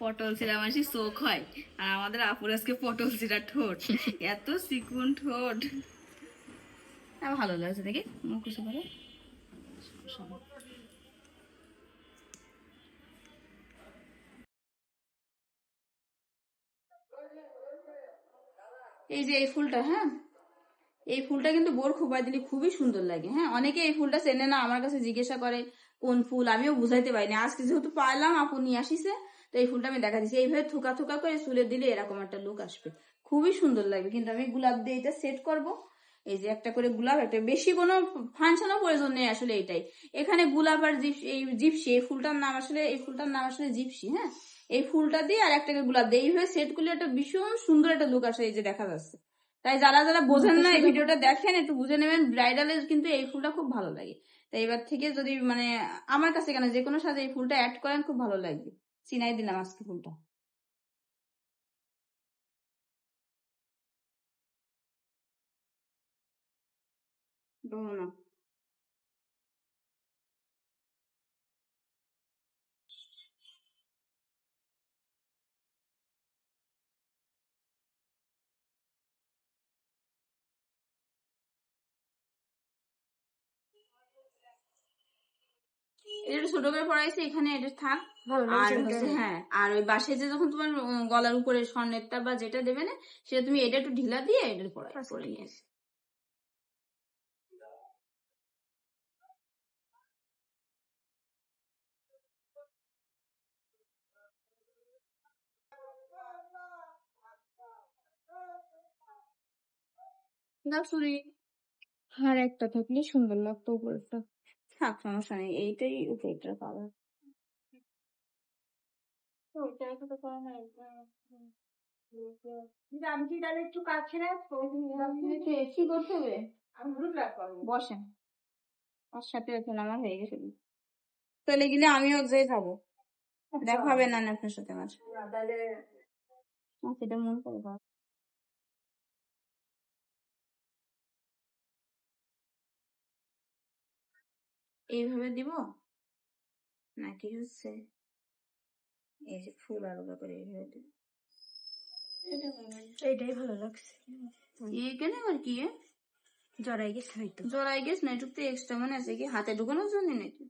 পটল চিরা মাসি চোখ হয়। আর আমাদের আপুর আজকে পটল চিরা ঠোঁট। এত চিকুন ঠোঁট। ভালো লাগছে দেখি। মুখ করে এই যে এই ফুলটা হ্যাঁ? এই ফুলটা কিন্তু বোর খোপায় দিলে খুবই সুন্দর লাগে হ্যাঁ? অনেকে এই ফুলটা চেনে না, আমার কাছে জিজ্ঞাসা করে, কোন ফুল? আমিও বুঝাইতে পারিনি আজকে যেহেতু পাইলাম আপু নিয়ে আসিছে। তো এই ফুলটা আমি দেখা দিচ্ছি এইভাবে থুকা থুকা করে চুলে দিলে এরকম একটা লুক আসবে। খুবই সুন্দর লাগবে। কিন্তু আমি গোলাপ দিয়ে এটা সেট করব। এই যে একটা করে গোলাপ, একটা বেশি কোনো ফাংশনও প্রয়োজন নেই আসলে এটাই। এখানে গোলাপ আর জিপসি এই জিপসি, এই ফুলটার নাম আসলে, এই ফুলটার নাম আসলে জিপসি হ্যাঁ? এই ফুলটা দিয়ে আর একটা করে গোলাপ দিয়ে এইভাবে সেট করলে একটা ভীষণ সুন্দর একটা লুক আসে। এই যে দেখা যাচ্ছে। তাই যারা যারা বোঝেন না এই ভিডিওটা দেখেন, একটু বুঝে নেবেন। ব্রাইডালের কিন্তু এই ফুলটা খুব ভালো লাগে। তাই এবার থেকে যদি মানে আমার কাছে কেন যে কোনো সাজে এই ফুলটা অ্যাড করেন, খুব ভালো লাগবে। চিনাই দিলাম আজকে ফুলটা এটা একটু ছোট করে পড়াইছে এখানে এটা থাক। আর হচ্ছে হ্যাঁ আর ওই বাসে যে যখন তোমার গলার উপরে স্বর্ণেরটা বা যেটা দেবে না সেটা তুমি এটা একটু ঢিলা দিয়ে এটা পড়াই আচ্ছা, নিয়ে আসি। দাও আর একটা থাকলে সুন্দর লাগতো উপরেরটা। থাক সমস্যা নেই। এইটাই উপরেরটা পাবে আমি কি তাহলে একটু কাছে কি করতে হবে আমি গ্রুপ রাখব বসেন। আমার সাথে এখন আমার হয়ে চলে গেলে আমিও যে যাব দেখা হবে না না আপনার সাথে আমার সেটা মন করে এইভাবে দিব? নাকি হচ্ছে এই যে ফুল আলাদা করে এইভাবে দিব। এটাই ভালো লাগছে। এখানে আর কি এ? জড়াই গেছে হয়তো। জড়াই গেছে না একটু এক্সট্রা মানে আছে কি? হাতে ঢুকানোর জন্য নাকি?